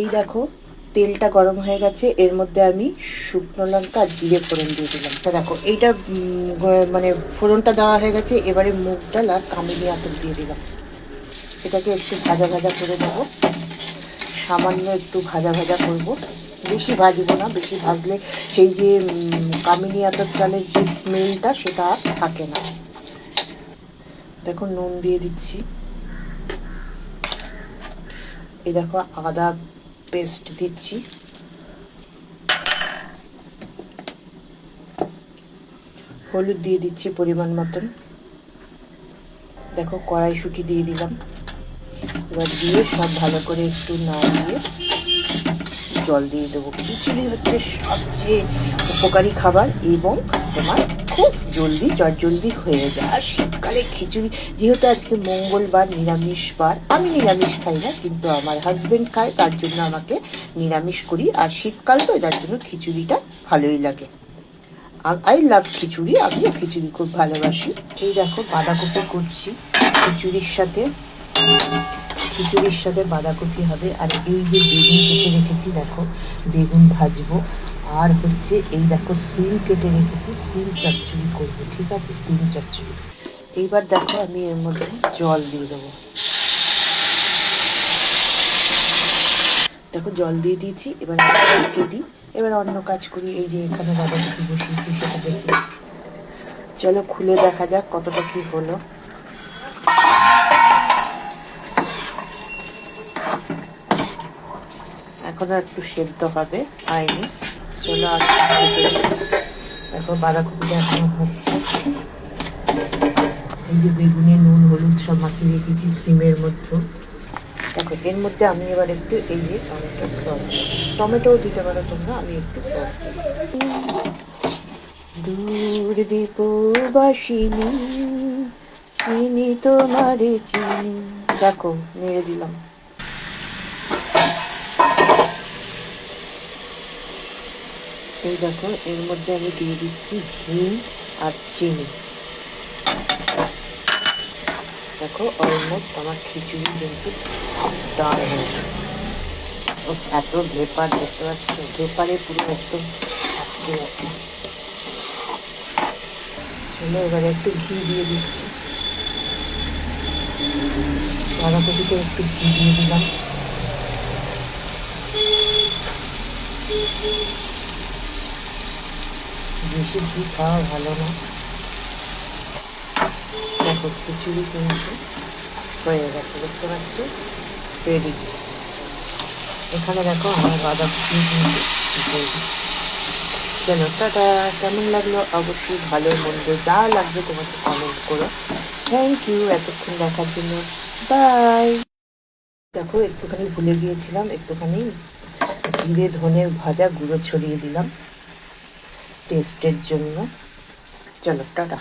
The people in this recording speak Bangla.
এই দেখো, তেলটা গরম হয়ে গেছে, এর মধ্যে আমি শুকনো লঙ্কা জিরে ফোড়ন দিয়ে দিলাম। তা দেখো, এইটা মানে ফোড়নটা দেওয়া হয়ে গেছে, এবারে মুগ ডাল আর কামিনি আতর দিয়ে দিলাম। এটাকে একটু ভাজা ভাজা করে দেবো সামান্য একটু ভাজা ভাজা করব। বেশি ভাজবো না, বেশি ভাজলে সেই যে কামিনি আতর চালের যে স্মেলটা সেটা থাকে না। দেখো, নুন দিয়ে দিচ্ছি। এই দেখো, আদা পেস্ট দিচ্ছি। হলুদ দিয়ে দিচ্ছি পরিমাণ মতন। দেখো, কড়াইশুঁটি দিয়ে দিলাম। এবার দিয়ে সব ভালো করে একটু নাড়িয়ে জল দিয়ে দেবো। খিচুড়ি হচ্ছে সবচেয়ে উপকারী খাবার এবং তোমার খুব জলদি জলদি হয়ে যায়। আর শীতকালে খিচুড়ি, যেহেতু আজকে মঙ্গলবার, নিরামিষ বার, আমি নিরামিষ খাই না, কিন্তু আমার হাজব্যান্ড খায়, তার জন্য আমাকে নিরামিষ করি। আর শীতকাল তো যার জন্য খিচুড়িটা ভালোই লাগে। আই লাভ খিচুড়ি, আমিও খিচুড়ি খুব ভালোবাসি। এই দেখো, বাঁধাকপি করছি খিচুড়ির সাথে খিচুড়ির সাথে বাঁধাকপি হবে। আর এই যে বেগুন কেটে রেখেছি, দেখো, বেগুন ভাজবো। আর হচ্ছে এই দেখো, সিম কেটে রেখেছি, সিম চচ্চড়ি করব, ঠিক আছে? সিম চচ্চড়ি। এইবার দেখো, আমি এর মধ্যে জল দিয়ে দেবো। দেখো, জল দিয়ে দিয়েছি, এবার ঢেকে দিই। এবার অন্য কাজ করি, এই যে এখানে বাঁধাকপি বসিয়েছি, সেটা দেখি চলো, খুলে দেখা যাক কতটা কি হলো। এখনও একটু সেদ্ধ হবে, হয়নি। চলো দেখো বাঁধাকপিটা এখনও হচ্ছে। এই যে বেগুনে নুন, হলুদ সব মাখিয়ে রেখেছি সিমের মধ্যে। দেখো, এর মধ্যে আমি এবার একটু এই যে টমেটো সস টমেটোও দিতে পারো তোমরা, আমি একটু সস দূর দীপবাসিনী চিনি তোমারে চিনি। দেখো, নেড়ে দিলাম। এই দেখো এর মধ্যে আমি দিয়ে দিচ্ছি ঘি আর চিনি। দেখো অলমোস্ট আমার খিচুড়ি কিন্তু ডাল হয়ে গেছে। ও, এত ভেপার দেখতে পাচ্ছ? ভেপারে পুরো একদম আটকে চলো এবারে একটু ঘি দিয়ে দিচ্ছি। বাঁধাকপিতে একটু ঘি দিয়ে দিলাম। বেশি ঘি খাওয়া ভালো না। দেখো, খিচুড়ি কিন্তু হয়ে গেছে, দেখতে পাচ্ছ? রেডি এখানে দেখো, আমার রেডি চলো, টাটা। কেমন লাগল? অবশ্যই ভালো মন্দ যা লাগবে তোমাকে কমেন্ট করো। থ্যাংক ইউ এতক্ষণ দেখার জন্য বাই দেখো, একটুখানি ভুলে গিয়েছিলাম, একটুখানি জিরে ধনের ভাজা গুঁড়ো ছড়িয়ে দিলাম। টেস্টের জন্য। চলো টাটা।